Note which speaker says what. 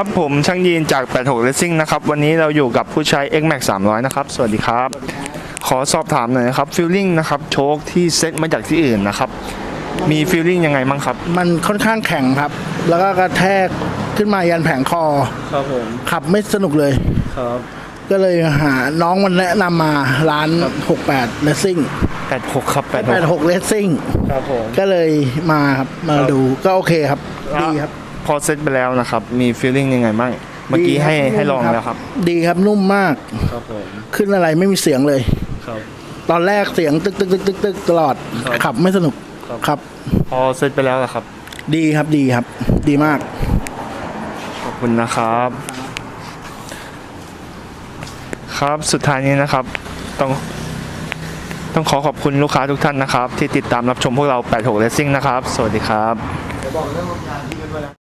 Speaker 1: ครับผมช่างยีนจาก 86 Racing นะครับ วันนี้เราอยู่กับผู้ใช้ X Max 300 นะครับ สวัสดีครับ ขอสอบถามหน่อยนะครับฟีลลิ่งนะครับโชคที่เซ็ตมาจากที่อื่นนะครับ มีฟีลลิ่งยังไงบ้างครับ
Speaker 2: มันค่อนข้างแข็งครับ แล้วก็กระแทกขึ้นมายันแผงคอ
Speaker 1: ครับผม
Speaker 2: ขับไม่สนุกเลย
Speaker 1: ครับ
Speaker 2: ก็เลยหาน้องมันแนะนำมาร้าน 68 Racing
Speaker 1: 86 ครับ 86
Speaker 2: 86 Racing
Speaker 1: ครับผม
Speaker 2: ก็เลยมาครับมา
Speaker 1: ครับ
Speaker 2: ดูก็โอเคครับดีครับ
Speaker 1: พอเซ็ตไปแล้วนะครับ มีฟีลลิ่งยังไงบ้างเมื่อกี้
Speaker 2: ดี
Speaker 1: ให้
Speaker 2: ครับ
Speaker 1: ให้ลอง
Speaker 2: นุ่ม
Speaker 1: แล้วครับ
Speaker 2: ดีครับนุ่มมาก
Speaker 1: ครับผม
Speaker 2: ขึ้นอะไรไม่มีเสียงเลย
Speaker 1: ครับ
Speaker 2: ตอนแรกเสียงตึกตึกตึกตึกตึกตลอด
Speaker 1: ครับ
Speaker 2: ขับไม่สนุก
Speaker 1: ครับ
Speaker 2: ครับ
Speaker 1: พอเซ็ตไปแล้วล่ะครับ
Speaker 2: ดีครับดีครับ ดีมาก
Speaker 1: ขอบคุณนะครับ ครับสุดท้ายนี้นะครับ ต้อง ต้องขอขอบคุณลูกค้าทุกท่านนะครับ ที่ติดตามรับชมพวกเรา 86 Racing นะครับ สวัสดีครับ